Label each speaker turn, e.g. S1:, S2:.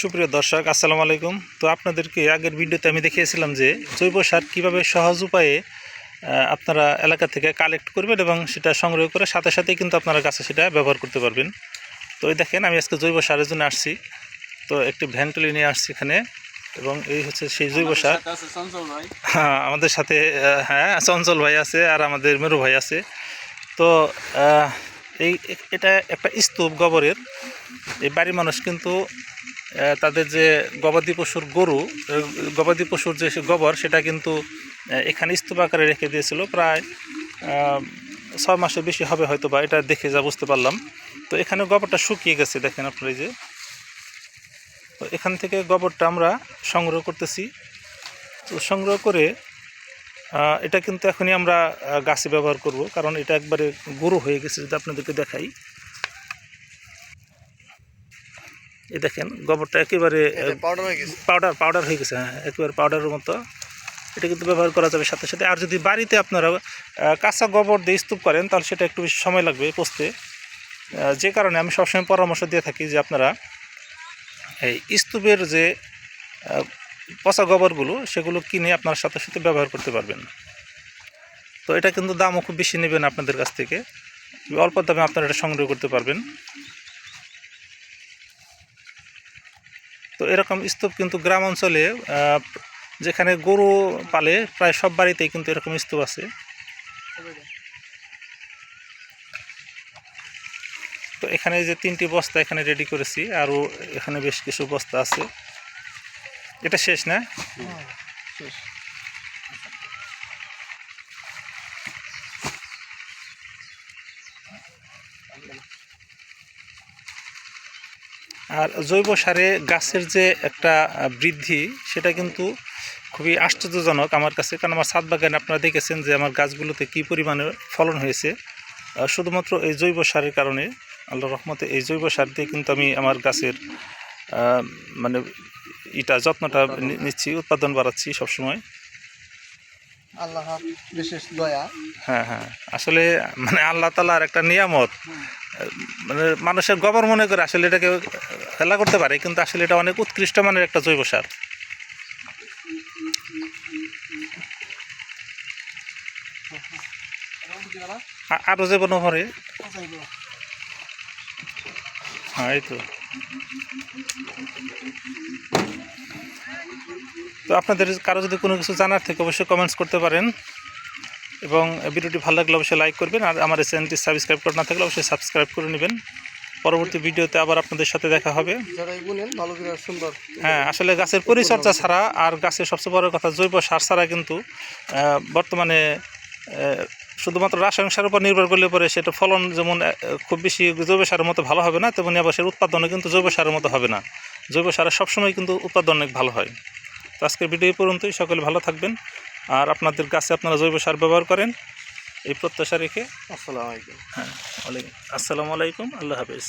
S1: সুপ্রিয় দর্শক আসসালামু আলাইকুম। তো আপনাদেরকে আগের ভিডিওতে আমি দেখিয়েছিলাম যে জৈব সার কীভাবে সহজ উপায়ে আপনারা এলাকা থেকে কালেক্ট করবেন এবং সেটা সংগ্রহ করে সাথে সাথেই কিন্তু আপনারা গাছে সেটা ব্যবহার করতে পারবেন। তো এই দেখেন আমি আজকে জৈব সারের জন্য আসছি। তো একটি ভ্যান তুলে নিয়ে আসছি এখানে এবং এই হচ্ছে সেই জৈব সার। হ্যাঁ আমাদের সাথে হ্যাঁ চঞ্চল ভাই আছে আর আমাদের মেরু ভাই আছে। তো এই এটা একটা স্তূপ গোবরের। এই বাড়ির মানুষ কিন্তু তাদের যে গবাদি পশুর গরু গবাদি পশুর যে গোবর, সেটা কিন্তু এখানে স্তূপ আকারে রেখে দিয়েছিল। প্রায় ছয় মাসের বেশি হবে হয়তো বা, এটা দেখে যা বুঝতে পারলাম। তো এখানে গোবরটা শুকিয়ে গেছে, দেখেন আপনারা এই যে। তো এখান থেকে গোবরটা আমরা সংগ্রহ করতেছি। তো সংগ্রহ করে এটা কিন্তু এখনই আমরা গাছে ব্যবহার করব, কারণ এটা একবারে গুঁড়ো হয়ে গেছে, যদি আপনাদেরকে দেখাই। এই দেখেন গোবরটা একেবারে
S2: পাউডার
S1: পাউডার পাউডার হয়ে গেছে। হ্যাঁ একেবারে পাউডারের মতো। এটা কিন্তু ব্যবহার করা যাবে সাথে সাথে। আর যদি বাড়িতে আপনারা কাঁচা গোবর দিয়ে স্তূপ করেন তাহলে সেটা একটু বেশি সময় লাগবে পচতে যে কারণে আমি সবসময় পরামর্শ দিয়ে থাকি যে আপনারা এই স্তূপের যে পচা গোবরগুলো সেগুলো কিনে আপনার সাথে সাথে ব্যবহার করতে পারবেন। তো এটা কিন্তু দামও খুব বেশি নেবেন আপনাদের কাছ থেকে। অল্প দামে আপনারা এটা সংগ্রহ করতে পারবেন। তো এরকম স্তূপ কিন্তু গ্রাম অঞ্চলে যেখানে গরু পালে প্রায় সব বাড়িতেই কিন্তু এরকম স্তূপ আছে। তো এখানে যে তিনটি বস্তা এখানে রেডি করেছি, আরও এখানে বেশ কিছু বস্তা আছে। এটা শেষ না? আর জৈব সারে গাছের যে একটা বৃদ্ধি সেটা কিন্তু খুবই আশ্চর্যজনক আমার কাছে। কারণ আমার ছাদ বাগানে আপনারা দেখেছেন যে আমার গাছগুলোতে কী পরিমাণে ফলন হয়েছে। শুধুমাত্র এই জৈব সারের কারণে আল্লাহ রহমতে এই জৈব সার দিয়ে কিন্তু আমি আমার গাছের মানে এটা যত্নটা নিচ্ছি উৎপাদন বাড়াচ্ছি সবসময়।
S2: আল্লাহ বিশেষ দয়া।
S1: হ্যাঁ হ্যাঁ। আসলে মানে আল্লাহ তালার একটা নিয়ামত। মানে মানুষের গবর মনে করে আসলে এটাকে খেলা করতে পারে, কিন্তু আসলে এটা অনেক উৎকৃষ্ট মানের একটা জৈব সার। আরও যে কোনো ঘরে হ্যাঁ তো। তো আপনাদের কারও যদি কোনো কিছু জানার থেকে, অবশ্যই কমেন্টস করতে পারেন। এবং ভিডিওটি ভালো লাগলে অবশ্যই লাইক করবেন আর আমার চ্যানেলটি সাবস্ক্রাইব করে না থাকলে অবশ্যই সাবস্ক্রাইব করে নেবেন। পরবর্তী ভিডিওতে আবার আপনাদের সাথে দেখা হবে। হ্যাঁ আসলে গাছের পরিচর্যা ছাড়া আর গাছের সবচেয়ে বড় কথা জৈব সার ছাড়া কিন্তু বর্তমানে শুধুমাত্র রাসায়নিক সারের উপর নির্ভর করলে পরে সেটা ফলন যেমন খুব বেশি জৈব সারের মতো ভালো হবে না তেমনি আবার সের উৎপাদনও কিন্তু জৈব সারের মতো হবে না। জৈব সারের সবসময় কিন্তু উৎপাদন অনেক ভালো হয়। তো আজকের ভিডিও পর্যন্তই। সকলে ভালো থাকবেন। আর আপনাদের কাছে আপনারা জৈব সার ব্যবহার করেন এই প্রত্যাশা রেখে
S2: আসসালামু আলাইকুম।
S1: হ্যাঁ ওয়ালাইকুম আসসালামু আলাইকুম আল্লাহ হাফেজ।